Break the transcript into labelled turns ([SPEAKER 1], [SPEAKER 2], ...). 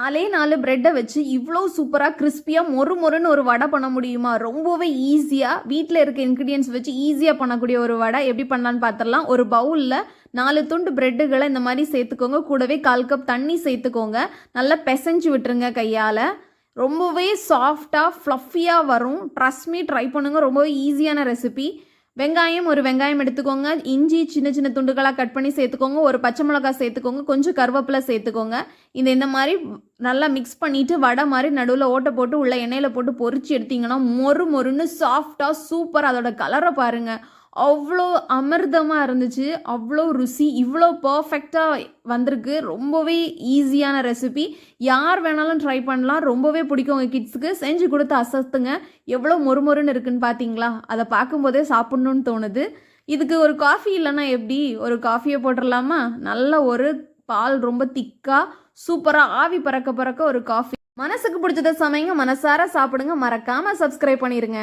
[SPEAKER 1] நாலே நாலு பிரெட்டை வச்சு இவ்வளோ சூப்பராக கிறிஸ்பியாக மொறு மொறுன்னு ஒரு வடை பண்ண முடியுமா? ரொம்பவே ஈஸியாக வீட்டில் இருக்க இன்க்ரீடியன்ஸ் வச்சு ஈஸியாக பண்ணக்கூடிய ஒரு வடை எப்படி பண்ணலான்னு பார்த்துடலாம் ஒரு பவுலில் நாலு துண்டு பிரெட்டுகளை இந்த மாதிரி சேர்த்துக்கோங்க. கூடவே கால் கப் தண்ணி சேர்த்துக்கோங்க. நல்லா பிசைஞ்சு விட்டுருங்க கையால். ரொம்பவே சாஃப்டாக ஃப்ளஃபியாக வரும். ட்ரஸ்ட் மீ ட்ரை பண்ணுங்கள் ரொம்பவே ஈஸியான ரெசிபி வெங்காயம் ஒரு வெங்காயம் எடுத்துக்கோங்க. இஞ்சி சின்ன சின்ன துண்டுகளாக கட் பண்ணி சேர்த்துக்கோங்க. ஒரு பச்சை மிளகாய் சேர்த்துக்கோங்க. கொஞ்சம் கருவேப்பிலை சேர்த்துக்கோங்க. இந்த இந்த மாதிரி நல்லா மிக்ஸ் பண்ணிவிட்டு வடை மாதிரி நடுவில் ஓட்டை போட்டு உள்ள எண்ணெயில் போட்டு பொறிச்சு எடுத்தீங்கன்னா மொறு மொறுன்னு சாஃப்டாக சூப்பர் அதோட கலரை பாருங்கள் அவ்வளோ அமிர்தமாக இருந்துச்சு அவ்வளோ ருசி இவ்வளோ பர்ஃபெக்டாக வந்திருக்கு. ரொம்பவே ஈஸியான ரெசிபி யார் வேணாலும் ட்ரை பண்ணலாம். ரொம்பவே பிடிக்கும் உங்கள் கிட்ஸுக்கு செஞ்சு கொடுத்து அசத்துங்க. எவ்வளோ மொறுமொறுன்னு இருக்குன்னு பார்த்தீங்களா அதை பார்க்கும்போதே சாப்பிட்ணுன்னு தோணுது. இதுக்கு ஒரு காஃபி இல்லைன்னா எப்படி? ஒரு காஃபியை போட்டுடலாமா? நல்ல ஒரு பால் ரொம்ப திக்காக சூப்பராக ஆவி பறக்க பறக்க ஒரு காஃபி மனசுக்கு பிடிச்சத சமைங்க மனசார சாப்பிடுங்க. மறக்காமல் சப்ஸ்கிரைப் பண்ணிடுங்க